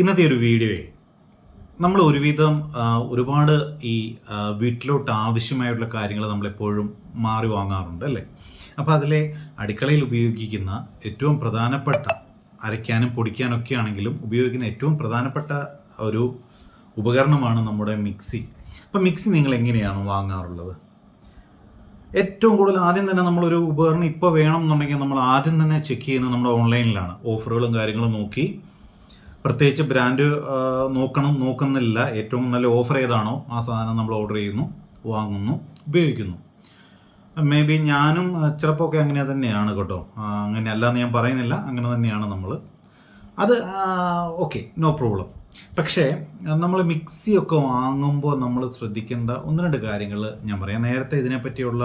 ഇന്നത്തെ ഒരു വീഡിയോയെ നമ്മൾ ഒരുവിധം ഒരുപാട് ഈ വീട്ടിലോട്ട് ആവശ്യമായിട്ടുള്ള കാര്യങ്ങൾ നമ്മളെപ്പോഴും മാറി വാങ്ങാറുണ്ട് അല്ലേ? അപ്പോൾ അതിലെ അടുക്കളയിൽ ഉപയോഗിക്കുന്ന ഏറ്റവും പ്രധാനപ്പെട്ട അരയ്ക്കാനും പൊടിക്കാനൊക്കെ ആണെങ്കിലും ഉപയോഗിക്കുന്ന ഏറ്റവും പ്രധാനപ്പെട്ട ഒരു ഉപകരണമാണ് നമ്മുടെ മിക്സി. അപ്പോൾ മിക്സി നിങ്ങൾ എങ്ങനെയാണ് വാങ്ങാറുള്ളത്? ഏറ്റവും കൂടുതൽ ആദ്യം തന്നെ നമ്മളൊരു ഉപകരണം ഇപ്പോൾ വേണം എന്നുണ്ടെങ്കിൽ നമ്മൾ ആദ്യം തന്നെ ചെക്ക് ചെയ്യുന്നത് നമ്മുടെ ഓൺലൈനിലാണ് ഓഫറുകളും കാര്യങ്ങളും നോക്കി പ്രത്യേകിച്ച് ബ്രാൻഡ് നോക്കണം നോക്കുന്നില്ല. ഏറ്റവും നല്ല ഓഫർ ഏതാണോ ആ സാധനം നമ്മൾ ഓർഡർ ചെയ്യുന്നു വാങ്ങുന്നു ഉപയോഗിക്കുന്നു. മേ ബി ഞാനും ചിലപ്പോൾ ഒക്കെ അങ്ങനെ തന്നെയാണ് കേട്ടോ. അങ്ങനെ അല്ലാന്ന് ഞാൻ പറയുന്നില്ല. അങ്ങനെ തന്നെയാണ് നമ്മൾ. അത് ഓക്കെ നോ പ്രോബ്ലം പക്ഷേ നമ്മൾ മിക്സിയൊക്കെ വാങ്ങുമ്പോൾ നമ്മൾ ശ്രദ്ധിക്കേണ്ട ഒന്ന് രണ്ട് കാര്യങ്ങൾ ഞാൻ പറയാം. നേരത്തെ ഇതിനെപ്പറ്റിയുള്ള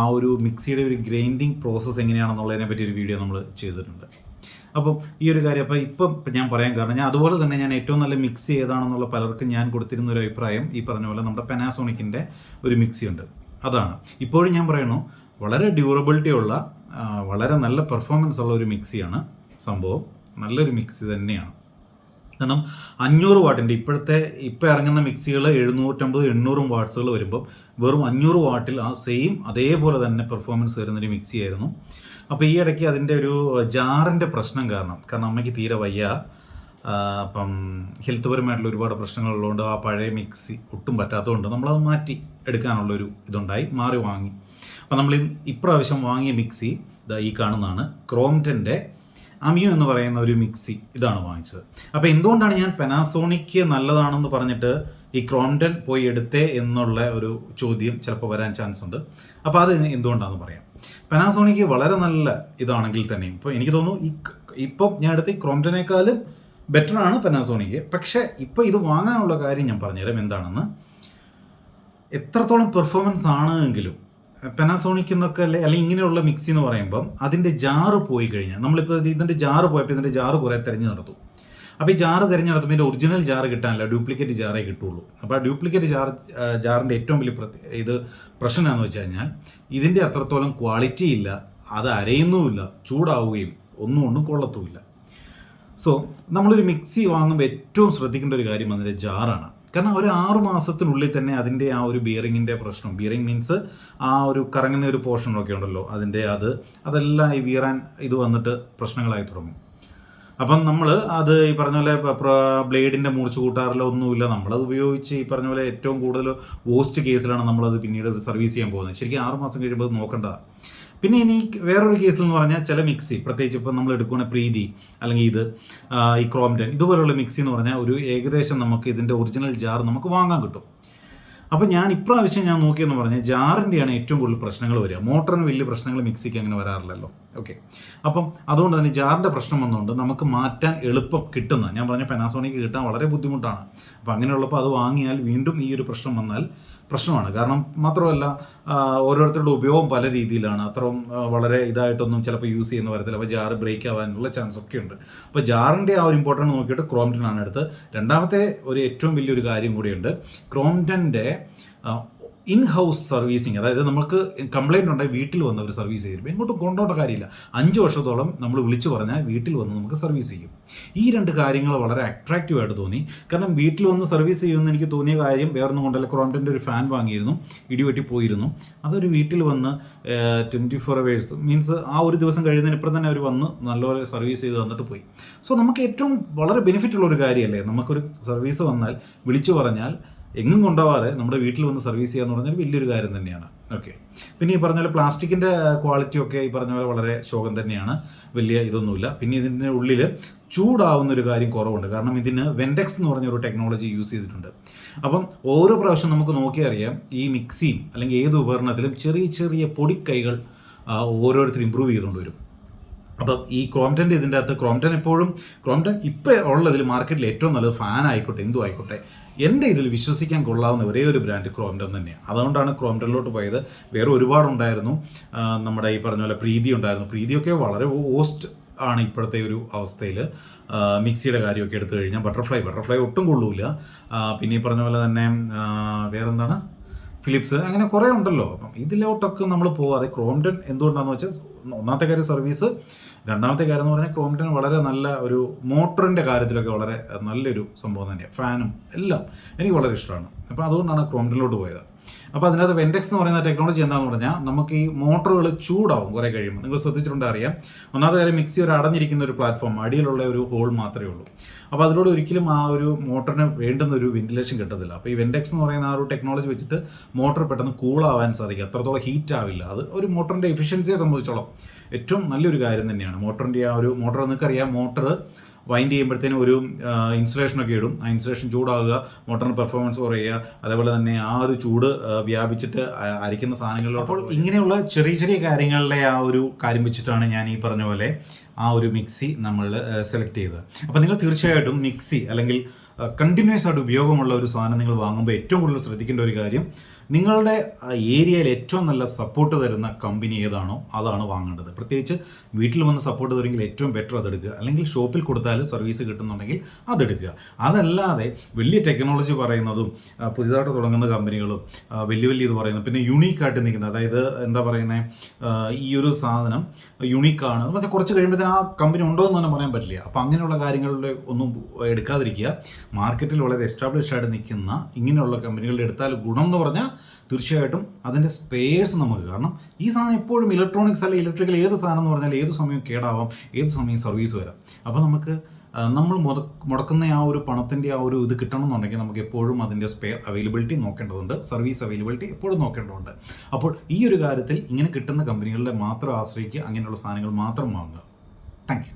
ആ ഒരു മിക്സിയുടെ ഒരു ഗ്രൈൻഡിങ് പ്രോസസ്സ് എങ്ങനെയാണെന്നുള്ളതിനെ പറ്റി ഒരു വീഡിയോ നമ്മൾ ചെയ്തിട്ടുണ്ട്. അപ്പം ഈ ഒരു കാര്യം അപ്പം ഇപ്പം ഞാൻ പറയാൻ കാരണം ഞാൻ അതുപോലെ തന്നെ ഞാൻ ഏറ്റവും നല്ല മിക്സി ഏതാണെന്നുള്ള പലർക്കും ഞാൻ കൊടുത്തിരുന്ന ഒരു അഭിപ്രായം ഈ പറഞ്ഞ പോലെ നമ്മുടെ പെനാസോണിക്കിന്റെ ഒരു മിക്സി ഉണ്ട്. അതാണ്. ഇപ്പോഴും ഞാൻ പറയണു വളരെ ഡ്യൂറബിലിറ്റി ഉള്ള വളരെ നല്ല പെർഫോമൻസ് ഉള്ള ഒരു മിക്സിയാണ് സംഭവം. നല്ലൊരു മിക്സി തന്നെയാണ്. കാരണം അഞ്ഞൂറ് വാട്ടിന്റെ ഇപ്പോഴത്തെ ഇപ്പോൾ ഇറങ്ങുന്ന മിക്സികൾ എഴുന്നൂറ്റമ്പത് എണ്ണൂറും വാട്ട്സുകൾ വരുമ്പം വെറും അഞ്ഞൂറ് വാട്ടിൽ ആ സെയിം അതേപോലെ തന്നെ പെർഫോമൻസ് വരുന്നൊരു മിക്സി ആയിരുന്നു. അപ്പോൾ ഈ ഇടയ്ക്ക് അതിന്റെ ഒരു ജാറിന്റെ പ്രശ്നം കാരണം കാരണം അമ്മയ്ക്ക് തീരെ വയ്യ. അപ്പം ഹെൽത്ത് പരമായിട്ടുള്ള ഒരുപാട് പ്രശ്നങ്ങളുള്ളതുകൊണ്ട് ആ പഴയ മിക്സി ഒട്ടും പറ്റാത്തതുകൊണ്ട് നമ്മളത് മാറ്റി എടുക്കാനുള്ളൊരു ഇതുണ്ടായി മാറി വാങ്ങി. അപ്പം നമ്മൾ ഇപ്രാവശ്യം വാങ്ങിയ മിക്സി ഈ കാണുന്നതാണ്. ക്രോംറ്റന്റെ അമിയോ എന്ന് പറയുന്ന ഒരു മിക്സി ഇതാണ് വാങ്ങിച്ചത്. അപ്പോൾ എന്തുകൊണ്ടാണ് ഞാൻ പെനാസോണിക്ക് നല്ലതാണെന്ന് പറഞ്ഞിട്ട് ഈ ക്രോംഡൻ പോയി എടുത്തേ എന്നുള്ള ഒരു ചോദ്യം ചിലപ്പോൾ വരാൻ ചാൻസ് ഉണ്ട്. അപ്പോൾ അത് എന്തുകൊണ്ടാണെന്ന് പറയാം. പെനാസോണിക്ക് വളരെ നല്ല ഇതാണെങ്കിൽ തന്നെയും ഇപ്പോൾ എനിക്ക് തോന്നുന്നു ഈ ഇപ്പം ഞാൻ എടുത്ത ഈ ക്രോംഡനേക്കാളും ബെറ്റർ ആണ് പെനാസോണിക്ക് പക്ഷേ ഇപ്പോൾ ഇത് വാങ്ങാനുള്ള കാര്യം ഞാൻ പറഞ്ഞുതരാം. എന്താണെന്ന്? എത്രത്തോളം പെർഫോമൻസ് ആണ് എങ്കിലും പെനാസോണിക് എന്നൊക്കെ അല്ലെ അല്ലെങ്കിൽ ഇങ്ങനെയുള്ള മിക്സി എന്ന് പറയുമ്പം അതിന്റെ ജാറ് പോയി കഴിഞ്ഞാൽ നമ്മളിപ്പോൾ ഇത് ഇതിന്റെ ജാറ് പോയപ്പോൾ ഇതിന്റെ ജാറ് കുറേ തിരഞ്ഞു നടത്തും അപ്പോൾ ഈ ജാറ് തിരഞ്ഞു നടത്തുമ്പോൾ ഇതിന്റെ ഒറിജിനൽ ജാറ് കിട്ടാനില്ല ഡ്യൂപ്ലിക്കേറ്റ് ജാറേ കിട്ടുള്ളൂ. അപ്പോൾ ആ ഡ്യൂപ്ലിക്കേറ്റ് ജാർ ജാറിന്റെ ഏറ്റവും വലിയ പ്രത്യേക ഇത് പ്രശ്നം എന്താണെന്ന് വെച്ച് കഴിഞ്ഞാൽ ഇതിന്റെ അത്രത്തോളം ക്വാളിറ്റി ഇല്ല അത് അരയുന്നുമില്ല ചൂടാവുകയും ഒന്നും ഒന്നും കൊള്ളത്തുമില്ല. സോ നമ്മളൊരു മിക്സി വാങ്ങുമ്പോൾ ഏറ്റവും ശ്രദ്ധിക്കേണ്ട ഒരു കാര്യം അതിന്റെ ജാറാണ് കാരണം ഒരു ആറു മാസത്തിനുള്ളിൽ തന്നെ അതിന്റെ ആ ഒരു ബിയറിങ്ങിന്റെ പ്രശ്നം. ബിയറിങ് മീൻസ് ആ ഒരു കറങ്ങുന്ന ഒരു പോർഷനൊക്കെ ഉണ്ടല്ലോ അതിന്റെ അത് അതെല്ലാം ഈ വീറാൻ ഇത് വന്നിട്ട് പ്രശ്നങ്ങളായി തുടങ്ങും. അപ്പം നമ്മൾ അത് ഈ പറഞ്ഞ പോലെ ബ്ലേഡിന്റെ മൂർച്ച കൂട്ടാറില്ല ഒന്നുമില്ല. നമ്മളത് ഉപയോഗിച്ച് ഈ പറഞ്ഞ പോലെ ഏറ്റവും കൂടുതൽ വേസ്റ്റ് കേസിലാണ് നമ്മളത് പിന്നീട് സർവീസ് ചെയ്യാൻ പോകുന്നത്. ശരിക്കും ആറ് മാസം കഴിയുമ്പോൾ അത് നോക്കേണ്ടതാണ് പിന്നെ ഇനി വേറൊരു കേസിൽ എന്ന് പറഞ്ഞാൽ ചില മിക്സി പ്രത്യേകിച്ച് ഇപ്പം നമ്മൾ എടുക്കുന്ന പ്രീതി അല്ലെങ്കിൽ ഇത് ഈ ക്രോംറ്റൻ ഇതുപോലെയുള്ള മിക്സി എന്ന് പറഞ്ഞാൽ ഒരു ഏകദേശം നമുക്ക് ഇതിന്റെ ഒറിജിനൽ ജാർ നമുക്ക് വാങ്ങാൻ കിട്ടും. അപ്പോൾ ഞാൻ ഇപ്രാവശ്യം ഞാൻ നോക്കിയെന്ന് പറഞ്ഞാൽ ജാറിന്റെയാണ് ഏറ്റവും കൂടുതൽ പ്രശ്നങ്ങൾ വരിക. മോട്ടറിന് വലിയ പ്രശ്നങ്ങൾ മിക്സിക്ക് അങ്ങനെ വരാറില്ലല്ലോ. ഓക്കെ. അപ്പം അതുകൊണ്ട് തന്നെ ജാറിന്റെ പ്രശ്നം വന്നുകൊണ്ട് നമുക്ക് മാറ്റാൻ എളുപ്പം കിട്ടുന്ന ഞാൻ പറഞ്ഞ പെനാസോണിക്ക് കിട്ടാൻ വളരെ ബുദ്ധിമുട്ടാണ്. അപ്പോൾ അങ്ങനെയുള്ളപ്പോൾ അത് വാങ്ങിയാൽ വീണ്ടും ഈ ഒരു പ്രശ്നം വന്നാൽ പ്രശ്നമാണ്. കാരണം മാത്രമല്ല ഓരോരുത്തരുടെ ഉപയോഗം പല രീതിയിലാണ്. അത്രയും വളരെ ഇതായിട്ടൊന്നും ചിലപ്പോൾ യൂസ് ചെയ്യുന്ന വരത്തില്ല അപ്പോൾ ജാറ് ബ്രേക്ക് ആവാനുള്ള ചാൻസ് ഒക്കെ ഉണ്ട്. അപ്പോൾ ജാറിന്റെ ആ ഒരു ഇമ്പോർട്ടന്റ് നോക്കിയിട്ട് ക്രോംറ്റൺ ആണ് എടുത്ത് രണ്ടാമത്തെ ഒരു ഏറ്റവും വലിയൊരു കാര്യം കൂടിയുണ്ട്. ക്രോംറ്റന്റെ ഇൻ ഹൗസ് സർവീസിങ് അതായത് നമുക്ക് കംപ്ലൈന്റ് ഉണ്ടായി വീട്ടിൽ വന്ന് അവർ സർവീസ് ചെയ്യും ഇങ്ങോട്ട് കൊണ്ടോണ്ട കാര്യമില്ല. അഞ്ച് വർഷത്തോളം നമ്മൾ വിളിച്ചു പറഞ്ഞാൽ വീട്ടിൽ വന്ന് നമുക്ക് സർവീസ് ചെയ്യും. ഈ രണ്ട് കാര്യങ്ങൾ വളരെ അട്രാക്റ്റീവ് ആയിട്ട് തോന്നി. കാരണം വീട്ടിൽ വന്ന് സർവീസ് ചെയ്യുമെന്ന് എനിക്ക് തോന്നിയ കാര്യം വേറൊന്നും കൊണ്ടല്ല. ക്രോംപ്റ്റിന്റെ ഒരു ഫാൻ വാങ്ങിയിരുന്നു. ഇടിവെട്ടി പോയിരുന്നു. അതൊരു വീട്ടിൽ വന്ന് ട്വന്റി ഫോർ അവേഴ്സ് മീൻസ് ആ ഒരു ദിവസം കഴിയുന്നതിന് ഇപ്പം തന്നെ അവർ വന്ന് നല്ലപോലെ സർവീസ് ചെയ്ത് തന്നിട്ട് പോയി. സോ നമുക്ക് ഏറ്റവും വളരെ ബെനിഫിറ്റ് ഉള്ള ഒരു കാര്യമല്ലേ? നമുക്കൊരു സർവീസ് വന്നാൽ വിളിച്ചു പറഞ്ഞാൽ എങ്ങും കൊണ്ടുപോകാതെ നമ്മുടെ വീട്ടിൽ വന്ന് സർവീസ് ചെയ്യുക എന്ന് പറഞ്ഞാൽ വലിയൊരു കാര്യം തന്നെയാണ്. ഓക്കെ പിന്നെ ഈ പറഞ്ഞ പോലെ പ്ലാസ്റ്റിക്കിന്റെ ക്വാളിറ്റി ഒക്കെ ഈ പറഞ്ഞ പോലെ വളരെ ശോകം തന്നെയാണ്. വലിയ ഇതൊന്നുമില്ല. പിന്നെ ഇതിന്റെ ഉള്ളിൽ ചൂടാവുന്ന ഒരു കാര്യം കുറവുണ്ട്. കാരണം ഇതിന് വെൻഡെക്സ് എന്ന് പറഞ്ഞ ഒരു ടെക്നോളജി യൂസ് ചെയ്തിട്ടുണ്ട്. അപ്പം ഓരോ പ്രാവശ്യം നമുക്ക് നോക്കിയറിയാം ഈ മിക്സിയും അല്ലെങ്കിൽ ഏത് ഉപകരണത്തിലും ചെറിയ ചെറിയ പൊടിക്കൈകൾ ഓരോരുത്തർ ഇമ്പ്രൂവ് ചെയ്തുകൊണ്ട് വരും. അപ്പം ഈ ക്രോംറ്റന്റെ ഇതിന്റെ അകത്ത് ക്രോംറ്റൻ എപ്പോഴും ക്രോംറ്റൻ ഇപ്പോൾ ഉള്ളതിൽ മാർക്കറ്റിൽ ഏറ്റവും നല്ലത് ഫാൻ ആയിക്കോട്ടെ എന്തു ആയിക്കോട്ടെ എന്റെ ഇതിൽ വിശ്വസിക്കാൻ കൊള്ളാവുന്ന ഒരേ ഒരു ബ്രാൻഡ് ക്രോംറ്റൻ തന്നെയാണ്. അതുകൊണ്ടാണ് ക്രോംറ്റനിലോട്ട് പോയത്. വേറെ ഒരുപാടുണ്ടായിരുന്നു. നമ്മുടെ ഈ പറഞ്ഞ പോലെ പ്രീതി ഉണ്ടായിരുന്നു. പ്രീതിയൊക്കെ വളരെ ഓസ്റ്റ് ആണ് ഇപ്പോഴത്തെ ഒരു അവസ്ഥയിൽ മിക്സിയുടെ കാര്യമൊക്കെ എടുത്തു കഴിഞ്ഞാൽ ബട്ടർഫ്ലൈ ബട്ടർഫ്ലൈ ഒട്ടും കൊള്ളൂല. പിന്നെ ഈ പറഞ്ഞ പോലെ തന്നെ വേറെന്താണ്? ഫിലിപ്സ് അങ്ങനെ കുറേ ഉണ്ടല്ലോ. അപ്പം ഇതിലോട്ടൊക്കെ നമ്മൾ പോവാതെ ക്രോംഡൻ എന്തുകൊണ്ടാണെന്ന് വെച്ചാൽ ഒന്നാമത്തെ കാര്യം സർവീസ് രണ്ടാമത്തെ കാര്യം എന്ന് പറഞ്ഞാൽ ക്രോംപ്ടൺ വളരെ നല്ല ഒരു മോട്ടറിന്റെ കാര്യത്തിലൊക്കെ വളരെ നല്ലൊരു സംഭവം തന്നെയാണ് ഫാനും എല്ലാം എനിക്ക് വളരെ ഇഷ്ടമാണ്. അപ്പോൾ അതുകൊണ്ടാണ് ക്രോംപ്ടണിലോട്ട് പോയത്. അപ്പോൾ അതിനകത്ത് വെൻഡെക്സ് എന്ന് പറയുന്ന ടെക്നോളജി എന്താണെന്ന് പറഞ്ഞാൽ നമുക്ക് ഈ മോട്ടറുകൾ ചൂടാവും കുറേ കഴിയുമ്പോൾ. നിങ്ങൾ ശ്രദ്ധിച്ചിട്ടുണ്ട് അറിയാം? ഒന്നാമത്തെ കാര്യം മിക്സി ഒരു അടഞ്ഞിരിക്കുന്ന ഒരു പ്ലാറ്റ്ഫോം അടിയിലുള്ള ഒരു ഹോൾ മാത്രമേ ഉള്ളൂ. അപ്പോൾ അതിലൂടെ ഒരിക്കലും ആ ഒരു മോട്ടറിന് വേണ്ടുന്ന ഒരു വെന്റിലേഷൻ കിട്ടത്തില്ല. അപ്പോൾ ഈ വെൻഡെക്സ് എന്ന് പറയുന്ന ആ ഒരു ടെക്നോളജി വെച്ചിട്ട് മോട്ടർ പെട്ടെന്ന് കൂളാവാൻ സാധിക്കും. അത്രത്തോളം ഹീറ്റ് ആവില്ല. അത് ഒരു മോട്ടറിന്റെ എഫിഷ്യൻസിയെ സംബന്ധിച്ചോളം ഏറ്റവും നല്ലൊരു കാര്യം തന്നെയാണ്. മോട്ടറിന്റെ ആ ഒരു മോട്ടർ നിങ്ങൾക്കറിയാം മോട്ടർ വൈൻഡ് ചെയ്യുമ്പോഴത്തേനും ഒരു ഇൻസുലേഷനൊക്കെ ഇടും. ആ ഇൻസുലേഷൻ ചൂടാവുക മോട്ടറിന് പെർഫോമൻസ് കുറയുക അതേപോലെ തന്നെ ആ ഒരു ചൂട് വ്യാപിച്ചിട്ട് അരിക്കുന്ന സാധനങ്ങളിൽ അപ്പോൾ ഇങ്ങനെയുള്ള ചെറിയ ചെറിയ കാര്യങ്ങളിലെ ആ ഒരു കാര്യം വെച്ചിട്ടാണ് ഞാൻ ഈ പറഞ്ഞ പോലെ ആ ഒരു മിക്സി നമ്മൾ സെലക്ട് ചെയ്തത്. അപ്പോൾ നിങ്ങൾ തീർച്ചയായിട്ടും മിക്സി അല്ലെങ്കിൽ കണ്ടിന്യൂസ് ആയിട്ട് ഉപയോഗമുള്ള ഒരു സാധനം നിങ്ങൾ വാങ്ങുമ്പോൾ ഏറ്റവും കൂടുതൽ ശ്രദ്ധിക്കേണ്ട ഒരു കാര്യം നിങ്ങളുടെ ഏരിയയിൽ ഏറ്റവും നല്ല സപ്പോർട്ട് തരുന്ന കമ്പനി ഏതാണോ അതാണ് വാങ്ങേണ്ടത്. പ്രത്യേകിച്ച് വീട്ടിൽ വന്ന് സപ്പോർട്ട് തരുമെങ്കിൽ ഏറ്റവും ബെറ്റർ അതെടുക്കുക അല്ലെങ്കിൽ ഷോപ്പിൽ കൊടുത്താൽ സർവീസ് കിട്ടുന്നുണ്ടെങ്കിൽ അതെടുക്കുക അതല്ലാതെ വലിയ ടെക്നോളജി പറയുന്നതും പുതിയതായിട്ട് തുടങ്ങുന്ന കമ്പനികളും വലിയ വലിയ ഇത് പറയുന്നത് പിന്നെ യുണീക്കായിട്ട് നിൽക്കുന്നത് അതായത് എന്താ പറയുന്നത് ഈ ഒരു സാധനം യുണീക്കാണ് മറ്റേ കുറച്ച് കഴിയുമ്പോഴത്തേന് ആ കമ്പനി ഉണ്ടോ എന്ന് തന്നെ പറയാൻ പറ്റില്ല. അപ്പോൾ അങ്ങനെയുള്ള കാര്യങ്ങളുടെ ഒന്നും എടുക്കാതിരിക്കുക. മാർക്കറ്റിൽ വളരെ എസ്റ്റാബ്ലിഷ് ആയിട്ട് നിൽക്കുന്ന ഇങ്ങനെയുള്ള കമ്പനികളുടെ എടുത്താൽ ഗുണം എന്ന് പറഞ്ഞാൽ തീർച്ചയായിട്ടും അതിന്റെ സ്പെയർസ് നമുക്ക് കാരണം ഈ സാധനം എപ്പോഴും ഇലക്ട്രോണിക്സ് അല്ലെങ്കിൽ ഇലക്ട്രിക്കൽ ഏത് സാധനം എന്ന് പറഞ്ഞാൽ ഏത് സമയം കേടാവാം ഏത് സമയം സർവീസ് വരാം. അപ്പോൾ നമുക്ക് നമ്മൾ മുട മുടക്കുന്ന ആ ഒരു പണത്തിന്റെ ആ ഒരു ഇത് കിട്ടണമെന്നുണ്ടെങ്കിൽ നമുക്ക് എപ്പോഴും അതിന്റെ സ്പെയർ അവൈലബിലിറ്റി നോക്കേണ്ടതുണ്ട് സർവീസ് അവൈലബിലിറ്റി എപ്പോഴും നോക്കേണ്ടതുണ്ട്. അപ്പോൾ ഈ ഒരു കാര്യത്തിൽ ഇങ്ങനെ കിട്ടുന്ന കമ്പനികളുടെ മാത്രം ആശ്രയിക്കുക അങ്ങനെയുള്ള സാധനങ്ങൾ മാത്രം വാങ്ങുക. താങ്ക്